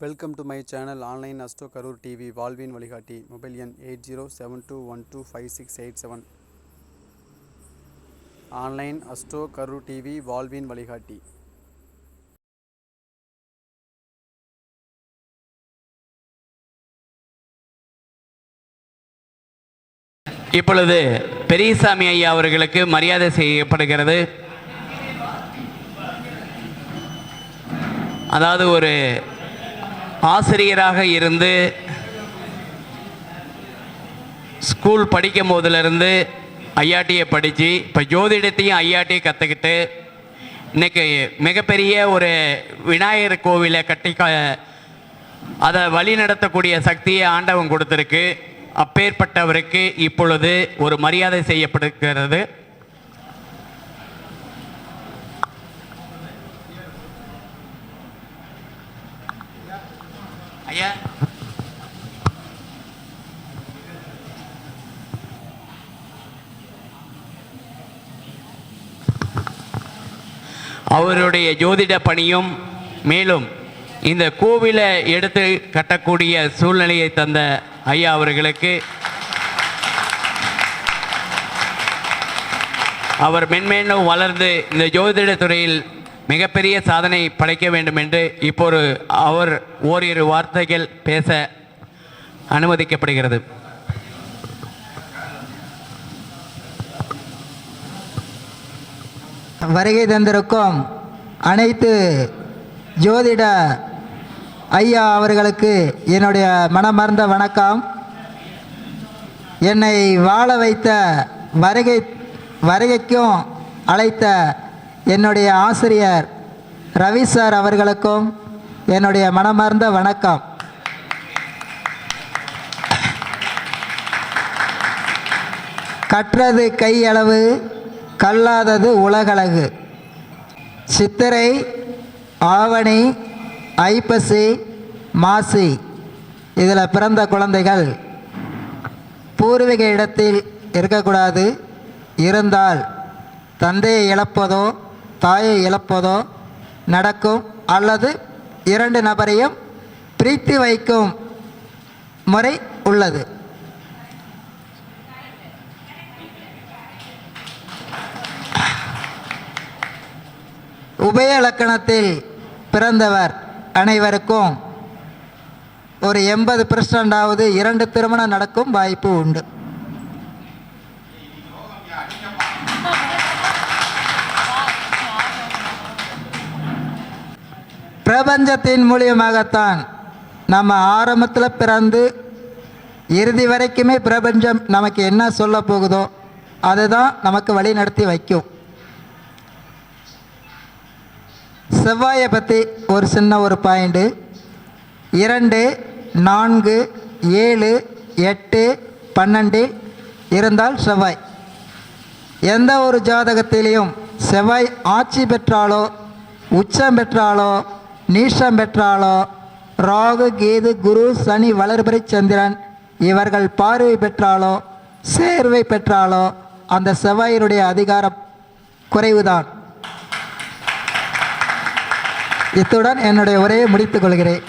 Welcome to my channel online astro Karur TV வாழ்வின் வழிகாட்டி mobile எண் eight zero seven two one two five six eight seven online astro Karur TV வாழ்வின் வழிகாட்டி இப்பொழுது பெரியசாமி ஐயா அவர்களுக்கு மரியாதை செய்யப்படுகிறது. அதாவது ஒரு ஆசிரியராக இருந்து ஸ்கூல் படிக்கும் போதுலேருந்து ஐஆர்டியை படித்து இப்போ ஜோதிடத்தையும் ஐஆர்டியை கற்றுக்கிட்டு இன்றைக்கி மிகப்பெரிய ஒரு விநாயகர் கோவிலை கட்டி க அதை வழி நடத்தக்கூடிய சக்தியை ஆண்டவன் கொடுத்துருக்கு. அப்பேற்பட்டவருக்கு இப்பொழுது ஒரு மரியாதை செய்யப்படுகிறது. அவருடைய ஜோதிட பணியும் மேலும் இந்த கோவிலை எடுத்து கட்டக்கூடிய சூழ்நிலையை தந்த ஐயா அவர்களுக்கு அவர் மென்மேலும் வளர்ந்து இந்த ஜோதிட துறையில் மிகப்பெரிய சாதனை படைக்க வேண்டும் என்று இப்போது அவர் ஓரிரு வார்த்தைகள் பேச அனுமதிக்கப்படுகிறது. வருகை தந்திருக்கும் அனைத்து ஜோதிட ஐயா அவர்களுக்கு என்னுடைய மனமார்ந்த வணக்கம். என்னை வாழ வைத்த வருகை வருகைக்கும் அழைத்த என்னுடைய ஆசிரியர் ரவி சார் அவர்களுக்கும் என்னுடைய மனமார்ந்த வணக்கம். கற்றது கையளவு கல்லாதது உலகளவு சித்திரை ஆவணி ஐப்பசி மாசி. இதில் பிறந்த குழந்தைகள். பூர்வீக இடத்தில் இருக்கக்கூடாது. இருந்தால் தந்தையை இழப்பதோ தாயை இழப்பதோ நடக்கும் அல்லது இரண்டு நபரையும் பிரித்து வைக்கும் முறை உள்ளது. உபய இலக்கணத்தில் பிறந்தவர் அனைவருக்கும் ஒரு எண்பது பெர்சன்டாவது இரண்டு திருமணம் நடக்கும் வாய்ப்பு உண்டு. பிரபஞ்சத்தின் மூலியமாகத்தான் நம்ம ஆரம்பத்தில் பிறந்து இறுதி வரைக்குமே பிரபஞ்சம் நமக்கு என்ன சொல்ல போகுதோ அதுதான் நமக்கு வழி நடத்தி வைக்கும். செவ்வாயை பற்றி ஒரு சின்ன ஒரு பாயிண்ட்டு இரண்டு நான்கு ஏழு எட்டு பன்னெண்டு இருந்தால் செவ்வாய். எந்த ஒரு ஜாதகத்திலையும் செவ்வாய் ஆட்சி பெற்றாலோ உச்சம் பெற்றாலோ நீஷம் பெற்றாலோ? ராகு கேது குரு சனி வளர்பிறை சந்திரன் இவர்கள் பார்வை பெற்றாலோ? சேர்வை பெற்றாலோ? அந்த செவ்வாயினுடைய அதிகார குறைவுதான். இத்துடன் என்னுடைய உரையை முடித்துக் கொள்கிறேன்.